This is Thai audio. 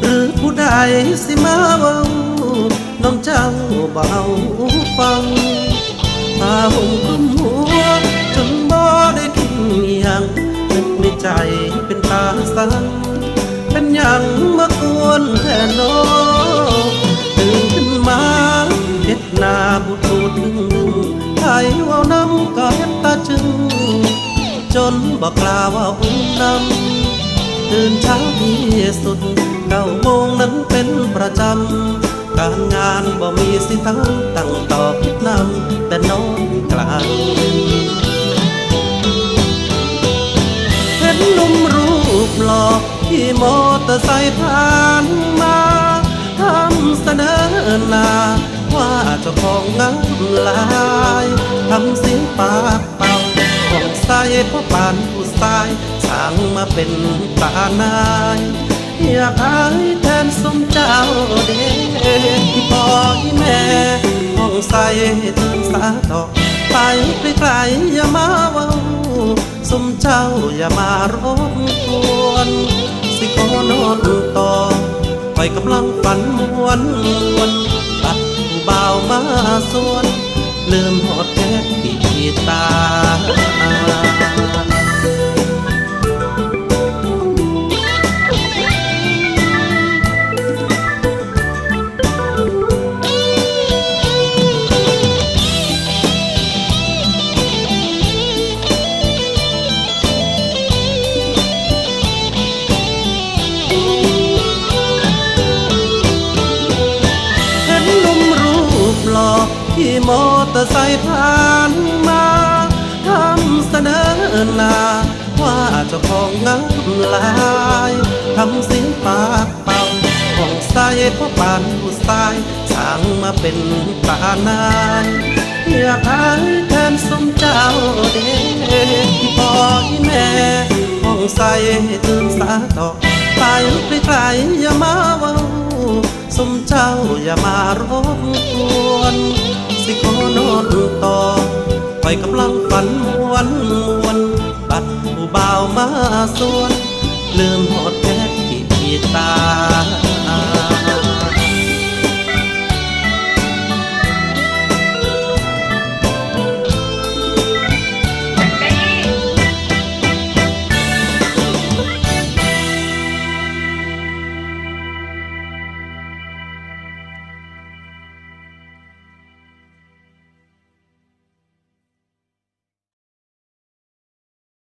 หรือผู้ใดสิมาเว้าน้องเจ้าเบาฟังพาห่มคลุมหัวจนบ่ได้กินอหยังนึกในใจเป็นตาสังเป็นหยังมากวนแทนน้องตื่นขึ้นมาเฮ็ดนาบุดบูดดึงดึงไทยว่าน้ำก็เฮ็ดตาจึง จนบอกกล่าวว่าอุ้มนำ ตื่นเช้าที่สุดเก้าโมงนั้นเป็นประจำ การงานบ่มีสิทั้งตั้งตอคิดนำแต่นอนกลางเห็นหนุ่มรูปหล่อที่มอเตอร์ไซค์ผ่านมาทำเสนอหน้าว่าเจ้าของงามลายทำเสียงปากเป่า ของใส่พ่อปานผู้ชายสั่งมาเป็นตานาย อยากอายแทนสมเจ้าเด็กพ่อที่แม่ห้องใสเทินสาดอกไปไกลๆอย่ามาเว้าสมเจ้าอย่ามารบกวนสิขอนอนต่อคอยกำลังฝันมวนวนตัดผู้บ่ามาส่วนลืมหอดแค่ปีตา หล่อที่มอเตอร์ไซค์ผ่านมาทำเสนอหน้าว่าเจ้าของงามหลายทำเสียงปากเป่าของใส่พ่อปานผู้ชายสั่งมาเป็นตานายอยากอายแทนสมเจ้าเด็กพ่อแม่ห้องใส่ตื่นสาตอกไปไกลๆอย่ามาว้า สมเจ้าอย่ามารบกวน สิขอนอนต่อคอยกำลังฝันมวนมวนบัดผู้บ่าวมาส่วน ลืมหอดแค่ที่ตา